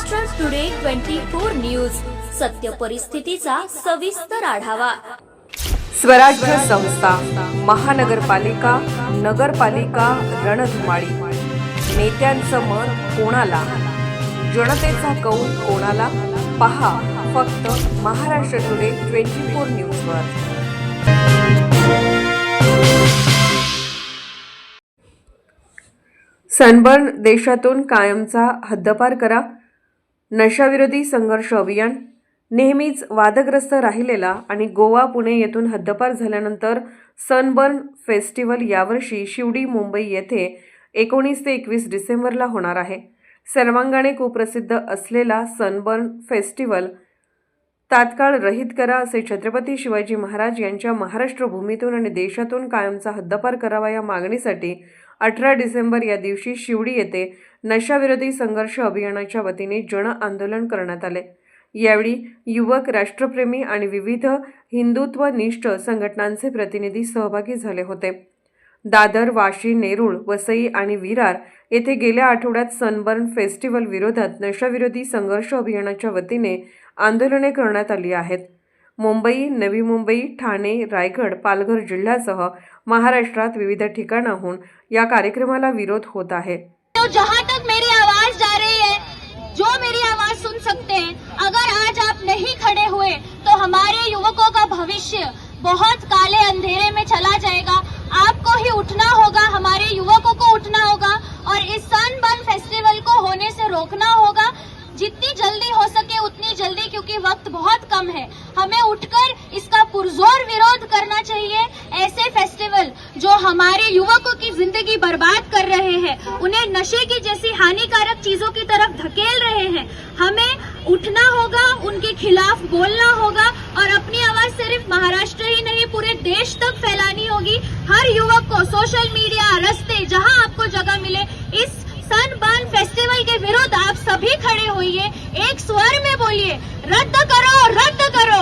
Maharashtra today twenty four news सत्य परिस्थितीचा सविस्तर आढावा. स्वराज्य संस्था महानगरपालिका नगरपालिका रणधुमाळी. नेत्यांचं मत कोणाला? जनतेचा कौल कोणाला? पहा फक्त महाराष्ट्र टुडे ट्वेंटी फोर न्यूजवर सनबर्न देशातून कायमचा हद्दपार करा. नशाविरोधी संघर्ष अभियान नेहमीच वादग्रस्त राहिलेला आणि गोवा पुणे येथून हद्दपार झाल्यानंतर सनबर्न फेस्टिवल यावर्षी शिवडी मुंबई येथे एकोणीस ते एकवीस डिसेंबरला होणार आहे. सर्वांगाने कुप्रसिद्ध असलेला सनबर्न फेस्टिवल तात्काळ रहित करा असे छत्रपती शिवाजी महाराज यांच्या महाराष्ट्र भूमीतून आणि देशातून कायमचा हद्दपार करावा या मागणीसाठी अठरा डिसेंबर या दिवशी शिवडी येथे नशाविरोधी संघर्ष अभियानाच्या वतीने जन आंदोलन करण्यात आले. यावेळी युवक राष्ट्रप्रेमी आणि विविध हिंदुत्वनिष्ठ संघटनांचे प्रतिनिधी सहभागी झाले होते. दादर वाशी नेरूळ वसई आणि विरार येथे गेल्या आठवड्यात सनबर्न फेस्टिवल विरोधात नशाविरोधी संघर्ष अभियानाच्या वतीने आंदोलने करण्यात आली आहेत. मुंबई नवी मुंबई ठाणे रायगड पालघर जिल्ह्यासह महाराष्ट्रात विविध ठिकाणाहून या कार्यक्रमाला विरोध होत आहे. तो जहाँ तक मेरी आवाज जा रही है जो मेरी आवाज सुन सकते हैं अगर आज आप नहीं खड़े हुए तो हमारे युवकों का भविष्य बहुत काले अंधेरे में चला जाएगा। आपको ही उठना होगा हमारे युवकों को उठना होगा और इस बन फेस्टिवल को होने से रोकना होगा। जितनी जल्दी हो सके उतनी जल्दी, क्योंकि वक्त बहुत कम है। हमें उठकर इसका पुरजोर विरोध करना चाहिए। ऐसे फेस्टिवल जो हमारे युवकों की ज़िंदगी बर्बाद कर रहे हैं, उन्हें नशे की जैसी हानिकारक चीज़ों की तरफ़ धकेल रहे हैं। हमें उठना होगा, उनके खिलाफ बोलना होगा, और अपनी आवाज़ सिर्फ़ महाराष्ट्र ही नहीं, पूरे देश तक फैलानी होगी। हर युवक को सोशल मीडिया रस्ते जहाँ आपको जगह मिले, इस सनबर्न फेस्टिवल के विरुद्ध आप सभी खड़े होइए एक स्वर में बोलिए रद्द करो रद्द करो।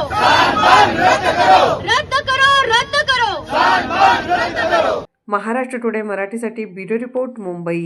रद्द करो रद्द करो। महाराष्ट्र टुडे मराठीसाठी ब्युरो रिपोर्ट मुंबई.